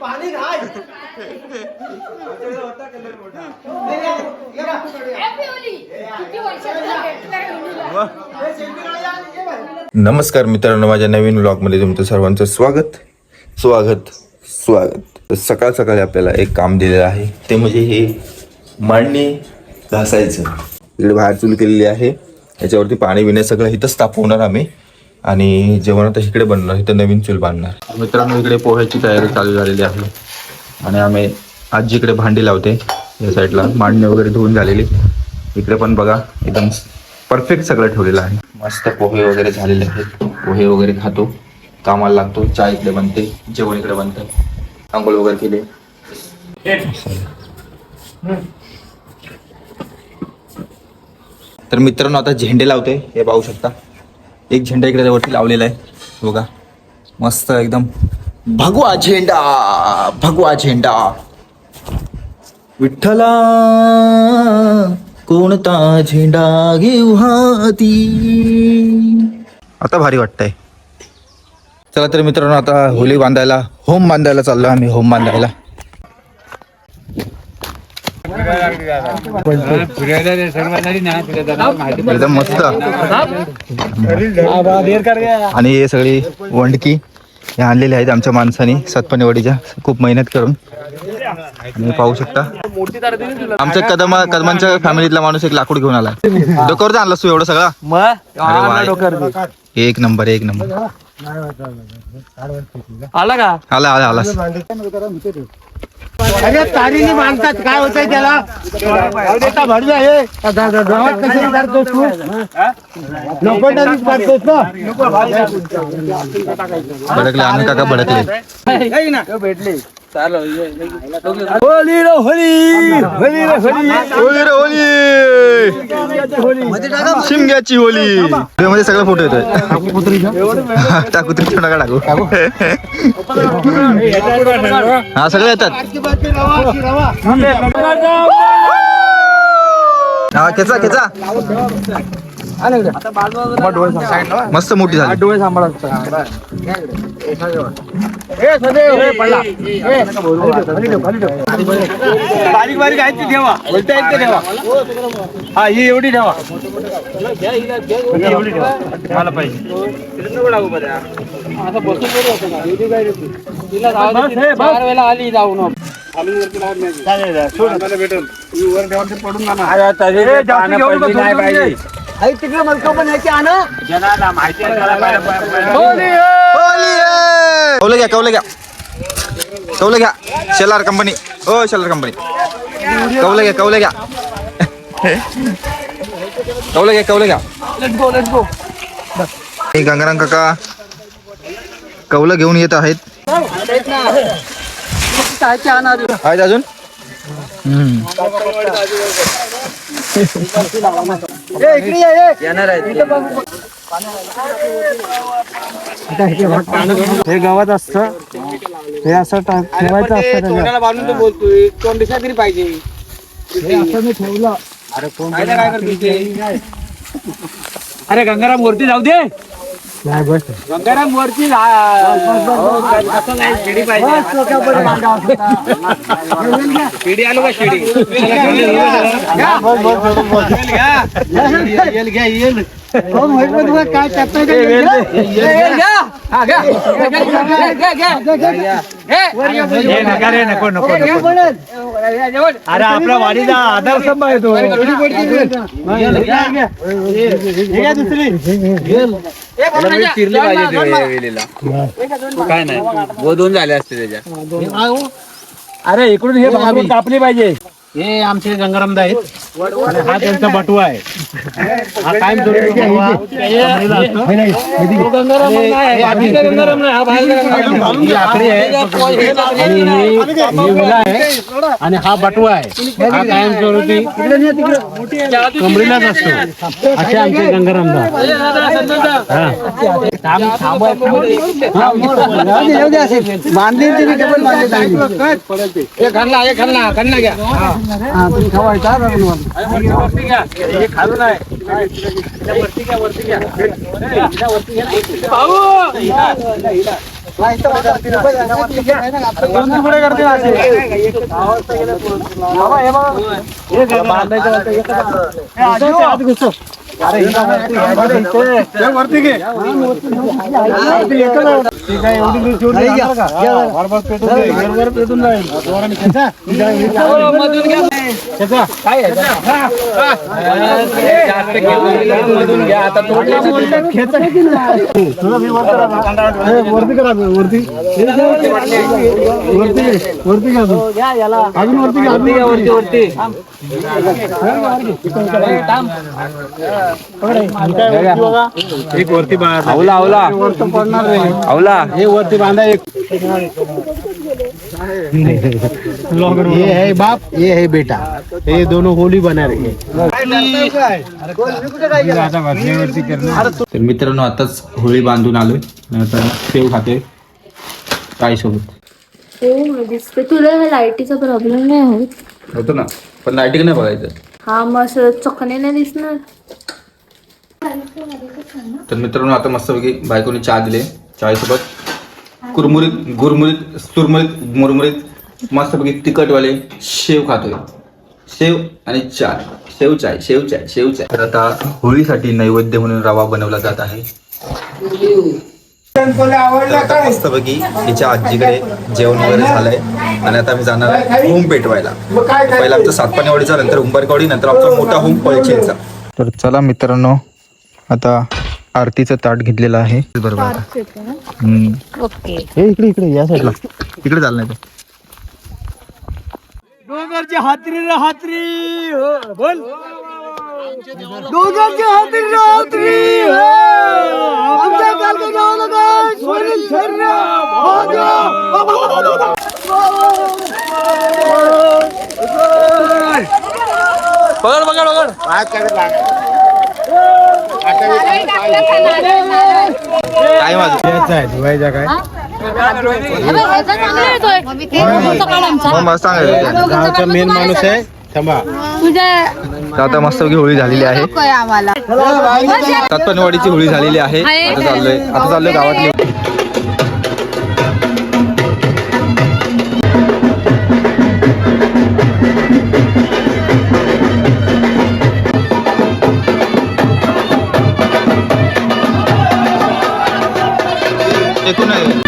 पाणी घाल. नमस्कार मित्रांनो माझ्या नवीन ब्लॉगमध्ये तुमचं सर्वांचं स्वागत. स्वागत स्वागत. सकाळ सकाळी आपल्याला एक काम दिलेलं आहे. ते म्हणजे हे मांडणी घासायचं. इकडे बाहेर चूल केलेली आहे. याच्यावरती पाणी बिणे सगळं इथंच तापवणार आम्ही. आणि जेवण आता इकडे बनणार इथं नवीन चूल बांधणार. मित्रांनो इकडे पोह्याची तयारी चालू झालेली आहे. आणि आम्ही आजी इकडे भांडी लावते या साईडला मांडणी वगैरे धुवून झालेली. इकडे पण बघा एकदम परफेक्ट सगळं ठेवलेलं आहे. मस्त पोहे वगैरे झालेले आहेत. पोहे वगैरे खातो कामाला लागतो चहा इकडे बनते जेवण इकडे बनतं. आंघोळ वगैरे केले. तर मित्रांनो आता झेंडे लावते हे पाहू शकता. एक झेंडा इकडे वरती लावलेला आहे. बघा. मस्त एकदम. भगवा झेंडा भगवा झेंडा. विठ्ठला कोणता झेंडा घेऊ हाती? आता भारी वाटतंय. चला तर मित्रांनो आता होली बांधायला होम बांधायला चाललो आम्ही होम बांधायला. एकदम मस्त आणि हे सगळी वंडकी हे आणलेली आहेत आमच्या माणसाने. सतपणेवाडीच्या खूप मेहनत करून. पाहू शकता. आमच्या कदमा कदमांच्या फॅमिलीतला माणूस एक लाकूड घेऊन आला डोक्यावर आणला तू एवढं सगळा. एक नंबर एक नंबर. आला का? आला आला आला अरे तारीने बांधतात काय होतंय त्याला? देता भरलं आहे. गावात कशाला काढतोस तू? लोखंडानेच काढतोस ना. भडकले आम्ही काका भडकले. भेटले. होली रे होली होली रे होली होली रे होली शिमग्याची होली मध्ये सगळं फोटो येतोय. टाकू तरी नका टाकू. हा सगळे येतात. हा खेचा खेचा. मस्त मोठी झाली. डोळे सांभाळत बारीक बारीक आहेत ती ठेवा. बोलता येत ते ठेवा. हा ही एवढी ठेवा. एवढी ठेवा. मला पाहिजे. बस, बस. आली जाऊन पानं पडली नाही. पाहिजे. तिकडे मलका पण याची आणा? जनाला माहिती आहे त्याला पाहिलं- पाहिलं- होली आहे! कौलं घ्या कौलं घ्या. कौलं घ्या. शेलार कंपनी. ओ शेलार कंपनी. कौलं घ्या कौलं घ्या. कौलं घ्या कौलं घ्या. हे गंगाराम काका कौलं घेऊन येत आहेत. आहेत अजून? हम्म. हे गवत असतं. हे असं ठेवायचं असतं बांधून तो बोलतोय. तोंड दिसला तरी पाहिजे. हे असं मी ठेवलं. फायदा काय करतो ते? अरे गंगाराम वरती जाऊ दे. नाही बस गंगाराम वरती जा- असं नाही, शिडी पाहिजे. शिडी आलो का शिडी? कोण होईल पण तुला काय करता हे नका रे नको. अरे आपला वाडीचा आधारस्तंभ आहे तो. चिरली पाहिजे काय नाही. वो दोन झाले असते त्याच्या अरे इकडून हे कापली पाहिजे. हे आमचे गंगारामदा आहेत. आणि हा त्यांचा बटवा आहे. हा कायम स्वरूपी बटवा कमरेला असतो. हा हा आहे. ही आणि ही ही विला आहे आणि हा बटवा आहे. हा कायम स्वरूपी कमरेलाच असतो. असे आमचे गंगारामदा. बांधली तरी डबल बांधली चांगली. हे हे घ्या. हा, तुम्ही खवायचा हे खालून आहे. वरती घ्या वरती घ्या. वरती घ्या भाऊ! पुढे करते हे. हे. अरे, वरती घे. वरती एकच. ते काय एवढी दूर ठेवून जाणार का? बरोबर पेटून जाईल. बरोबर पेटून जाईल. जोराने खेचा. खेचा. खेचा. वरती करा. वरती वरती. वरती घ्या अजून. अजून वरती घ्या अजून वरती वरती एक वरती बांधा. पडणार रे आवला हे वरती बांधा एक. ये है बाप ये है बेटा। ये दोनों होली बना रहे तर मित्रांनो आताच होळी बांधून आलोय. आता सेव खाते. काय सोबत हो दिसते तुला लाईटीचा प्रॉब्लेम नाही होत होतो ना. पण लाईटिंग नाही बघायचं. हा मग असं चकणे नाही दिसणार. तर मित्रांनो आता मस्तपैकी बायकोने चहा दिले. चायसोबत कुरमुरीत गुरमुरीत सुरमुरीत मुरमुरीत मस्तपैकी तिखटवाले शेव खातोय. शेव आणि चाय. शेव चाय शेव चाय शेव चाय. तर आता होळीसाठी नैवेद्य म्हणून रवा बनवला जात आहे. आता मस्तपैकी तिच्या आजीकडे जेवण वगैरे झालंय. आणि आता मी जाणार आहे होम पेटवायला. पहिला आमचा सातपाणीवाडीचा नंतर उंबरकवडी नंतर आमचा मोठा होम पळचेचा. तर चला मित्रांनो आता आरतीचं ताट घेतलेलं आहे. बरोबर आता. हम्म. ओके. हे इकडे इकडे या साईडला इकडे चालणार ते. डोंगरची हातरी रे हातरी हो, बोल. डोंगरची हातरी रे हातरी हो. आमच्या गावाला काय सोनील शर्मा, भाग्य. पकड पकड पकड. काय माझं आहे धुवायचा काय गावचा मेन माणूस आहे थांबा तर आता मस्त होळी झालेली आहे सातपणवाडीची होळी झालेली आहे आता चाललोय आता चाललोय गावातली 来ない。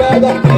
বাবা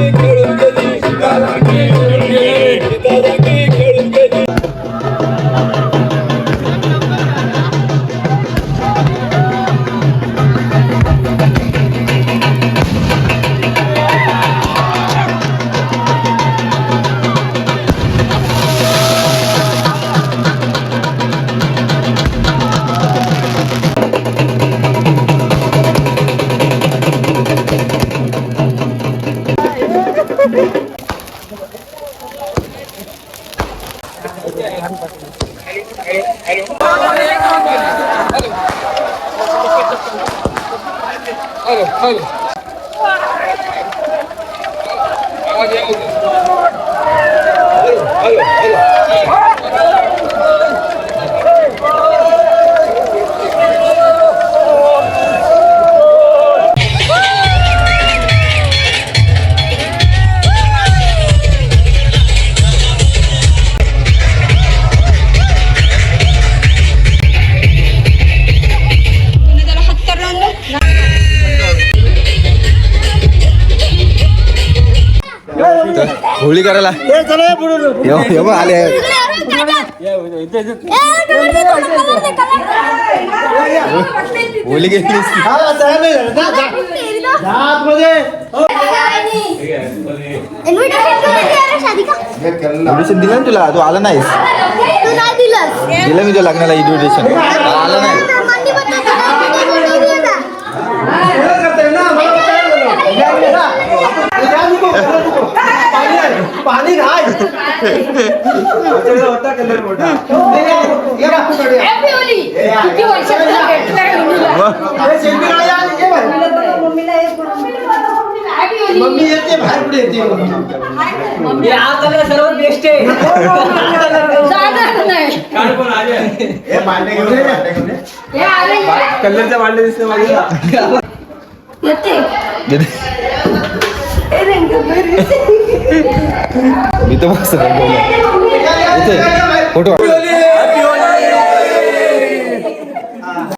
Alô, alô. Alô, alô. Holi करायला. आले. होळी गेली इन्व्हिटेशन दिलं ना तुला? तू आला नाहीस. दिलं मी तुला लग्नाला इन्व्हिटेशन आला नाही पाणी घाल Happy होली किती वर्षात तुला भेटलंय मुलीला. Happy Holy. मम्मी येते बाहेर पुढे येते? जाणार नाही. हे भांडे घेऊन ये, ये. हे आले. कलरचा दिसले माझ्या मी দিতে পারছে না ফটো